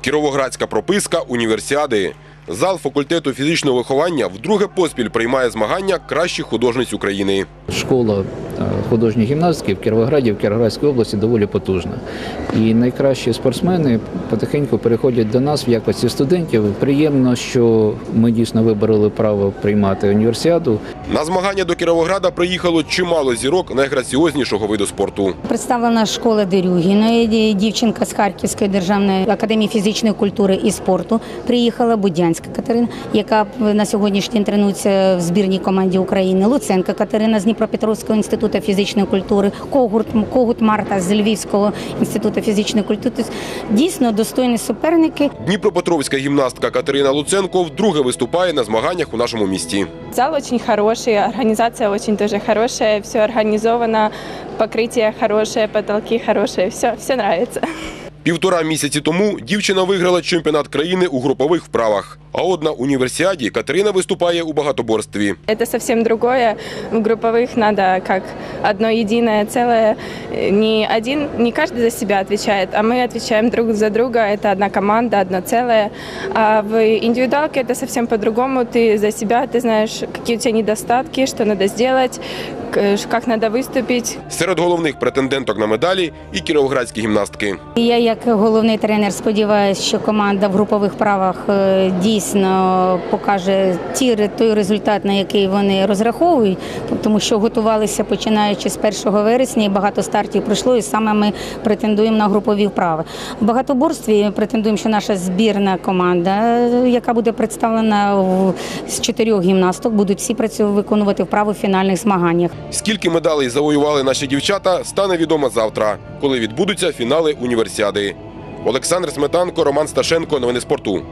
Кіровоградська прописка універсіади. Зал факультету фізичного виховання вдруге поспіль приймає змагання кращих художниць України. Школа е, художньої гімнастики в Кіровограді, в Кіровоградській області доволі потужна. І найкращі спортсмени потихеньку переходять до нас в якості студентів. Приємно, що ми дійсно вибороли право приймати універсіаду. На змагання до Кіровограда приїхало чимало зірок найграціознішого виду спорту. Представлена школа Дерюгіної, дівчинка з Харківської державної академії фізичної культури і спорту. Приїхала Будянська Катерина, яка на сьогоднішній день тренується в збірній команді України. Луценка Катерина з Дніпропетровського інституту фізичної культури, Когут, Когут Марта з Львівського інституту фізичної культури. Тобто, Дійсно достойні суперники. Дніпропетровська гімнастка Катерина Луценко вдруге виступає на змаганнях у нашому місті. Зал очень хороший, организация очень тоже хорошая, все организовано, покрытие хорошее, потолки хорошие, все, все нравится. Півтора місяці тому дівчина виграла чемпіонат країни у групових вправах. А от на універсіаді Катерина виступає у багатоборстві. Это совсем другое. В групповых надо как одно единое целое. Не один, не каждый за себя отвечает, а мы отвечаем друг за друга. Это одна команда, одно целое. А в индивидуалке это совсем по-другому. Ты за себя, ты знаешь, какие у тебя недостатки, что надо сделать, к- как надо выступить, Серед головних претенденток на медалі і кіровоградські гімнастки. Я, як головний тренер, сподіваюся, що команда в групових правах е, дійсно покаже ті ре- той результат, на який вони розраховують, тому що готувалися починаючи з 1 вересня, і багато стартів пройшло, і саме ми претендуємо на групові вправи. В багатоборстві претендуємо, що наша збірна команда, е, яка буде представлена в- з чотирьох гімнасток, будуть всі працю- виконувати вправи в фінальних змаганнях. Скільки медалей завоювали наші дівчата, стане відомо завтра, коли відбудуться фінали універсіади. Олександр Сметанко, Роман Сташенко. Новини спорту.